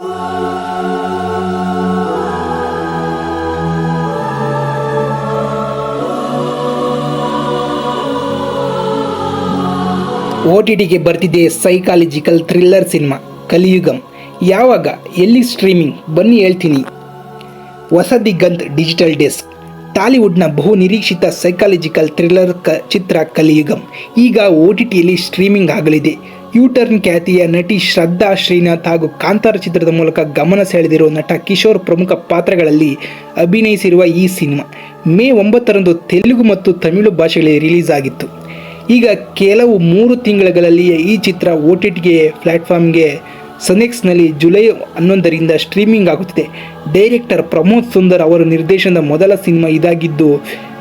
O T ಟಿಗೆ ಬರ್ತಿದೆ psychological thriller cinema, ಕಲಿಯುಗಂ. ಯಾವಾಗ, ಎಲ್ಲಿ ಸ್ಟ್ರೀಮಿಂಗ್ ಬನ್ನಿ ಹೇಳ್ತೀನಿ. ಹೊಸ ದಿಗ್ಗಂತ್ ಡಿಜಿಟಲ್ ಡೆಸ್ಕ್ ಟಾಲಿವುಡ್ನ ಬಹು ನಿರೀಕ್ಷಿತ ಸೈಕಾಲಜಿಕಲ್ ಥ್ರಿಲ್ಲರ್ ಕ, ಚಿತ್ರ ಕಲಿಯುಗಂ. ಈಗ ಓ ಟಿ ಟಿಯಲ್ಲಿ ಸ್ಟ್ರೀಮಿಂಗ್ ಆಗಲಿದೆ. ಯೂಟರ್ನ್ ಖ್ಯಾತಿಯ ನಟಿ ಶ್ರದ್ಧಾ ಶ್ರೀನಾಥ್ ಹಾಗೂ ಕಾಂತಾರ ಚಿತ್ರದ ಮೂಲಕ ಗಮನ ಸೆಳೆದಿರುವ ನಟ ಕಿಶೋರ್ ಪ್ರಮುಖ ಪಾತ್ರಗಳಲ್ಲಿ ಅಭಿನಯಿಸಿರುವ ಈ ಸಿನಿಮಾ ಮೇ ಒಂಬತ್ತರಂದು ತೆಲುಗು ಮತ್ತು ತಮಿಳು ಭಾಷೆಗಳಲ್ಲಿ ರಿಲೀಸ್ ಆಗಿತ್ತು. ಈಗ ಕೆಲವು ಮೂರು ತಿಂಗಳುಗಳಲ್ಲಿಯೇ ಈ ಚಿತ್ರ ಓ ಟಿ ಪ್ಲ್ಯಾಟ್ಫಾರ್ಮ್ಗೆ ಸನೆಕ್ಸ್ನಲ್ಲಿ ಜುಲೈ ಹನ್ನೊಂದರಿಂದ ಸ್ಟ್ರೀಮಿಂಗ್ ಆಗುತ್ತಿದೆ. ಡೈರೆಕ್ಟರ್ ಪ್ರಮೋದ್ ಸುಂದರ್ ಅವರ ನಿರ್ದೇಶನದ ಮೊದಲ ಸಿನಿಮಾ ಇದಾಗಿದ್ದು,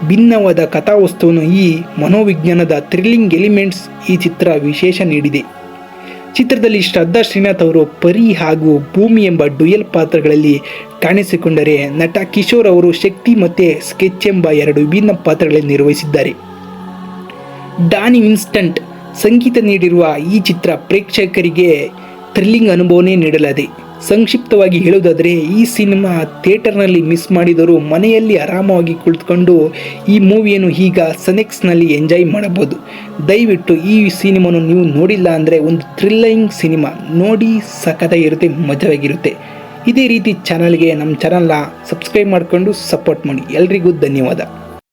ಭಿನ್ನವಾದ ಕಥಾವಸ್ತುವನ್ನು ಈ ಮನೋವಿಜ್ಞಾನದ ಥ್ರಿಲ್ಲಿಂಗ್ ಎಲಿಮೆಂಟ್ಸ್ ಈ ಚಿತ್ರ ವಿಶೇಷ ನೀಡಿದೆ. ಚಿತ್ರದಲ್ಲಿ ಶ್ರದ್ಧಾ ಶ್ರೀನಾಥ್ ಅವರು ಪರಿ ಹಾಗೂ ಭೂಮಿ ಎಂಬ ಡುಯಲ್ ಪಾತ್ರಗಳಲ್ಲಿ ಕಾಣಿಸಿಕೊಂಡರೆ ನಟ ಕಿಶೋರ್ ಅವರು ಶಕ್ತಿ ಮತ್ತು ಸ್ಕೆಚ್ ಎಂಬ ಎರಡು ವಿಭಿನ್ನ ಪಾತ್ರಗಳಲ್ಲಿ ನಿರ್ವಹಿಸಿದ್ದಾರೆ. ಡಾನಿ ಇನ್ಸ್ಟಂಟ್ ಸಂಗೀತ ನೀಡಿರುವ ಈ ಚಿತ್ರ ಪ್ರೇಕ್ಷಕರಿಗೆ ಥ್ರಿಲ್ಲಿಂಗ್ ಅನುಭವನೇ ನೀಡಲಾದೆ. ಸಂಕ್ಷಿಪ್ತವಾಗಿ ಹೇಳುವುದಾದರೆ, ಈ ಸಿನಿಮಾ ಥಿಯೇಟರ್ನಲ್ಲಿ ಮಿಸ್ ಮಾಡಿದರೂ ಮನೆಯಲ್ಲಿ ಆರಾಮವಾಗಿ ಕುಳಿತುಕೊಂಡು ಈ ಮೂವಿಯನ್ನು ಈಗ ಸನೆಕ್ಸ್ನಲ್ಲಿ ಎಂಜಾಯ್ ಮಾಡಬಹುದು. ದಯವಿಟ್ಟು ಈ ಸಿನಿಮಾನು ನೀವು ನೋಡಿಲ್ಲ ಅಂದರೆ ಒಂದು ಥ್ರಿಲ್ಲಿಂಗ್ ಸಿನಿಮಾ. ನೋಡಿ ಸಖತ್ತಾಗಿರುತ್ತೆ ಮಜವಾಗಿರುತ್ತೆ. ಇದೇ ರೀತಿ ಚಾನಲ್ಗೆ ನಮ್ಮ ಚಾನಲ್ನ ಸಬ್ಸ್ಕ್ರೈಬ್ ಮಾಡಿಕೊಂಡು ಸಪೋರ್ಟ್ ಮಾಡಿ. ಎಲ್ರಿಗೂ ಧನ್ಯವಾದ.